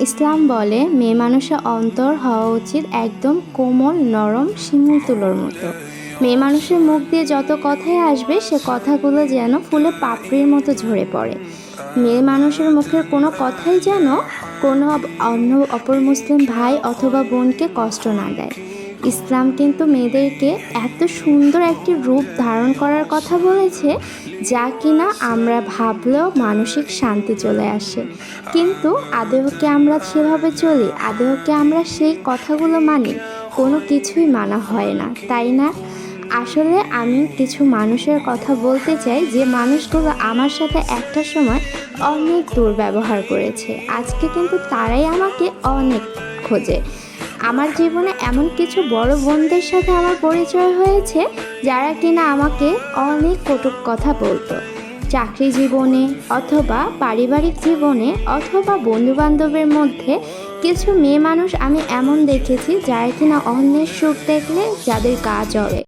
ইসলাম বলে, মেয়ে মানুষের অন্তর হওয়া উচিত একদম কোমল, নরম, শিমুল তুলোর মতো। মেয়ে মানুষের মুখ দিয়ে যত কথাই আসবে, সে কথাগুলো যেন ফুলে পাপড়ির মতো ঝরে পড়ে। মেয়ে মানুষের মুখের কোনো কথাই যেন কোনো অন্য অপর মুসলিম ভাই অথবা বোনকে কষ্ট না দেয়। ইসলাম কিন্তু মেয়েদেরকে এত সুন্দর একটি রূপ ধারণ করার কথা বলেছে, যা কিনা আমরা ভাবলেও মানসিক শান্তি চলে আসে। কিন্তু আদেহকে আমরা সেভাবে চলি, আদেহকে আমরা সেই কথাগুলো মানি, কোনো কিছুই মানা হয় না, তাই না? আসলে আমি কিছু মানুষের কথা বলতে চাই, যে মানুষগুলো আমার সাথে একটা সময় অনেক দুর্ব্যবহার করেছে। আজকে কিন্তু তারাই আমাকে অনেক খোঁজে। আমার জীবনে এমন কিছু বড় বোনদের সাথে আমার পরিচয় হয়েছে, যারা কিনা আমাকে অনেক কটুক কথা বলতো। চাকরি জীবনে অথবা পারিবারিক জীবনে অথবা বন্ধুবান্ধবের মধ্যে কিছু মেয়ে মানুষ আমি এমন দেখেছি যারা কিনা অন্যের সুখ দেখলে যাদের কাজ জ্বলে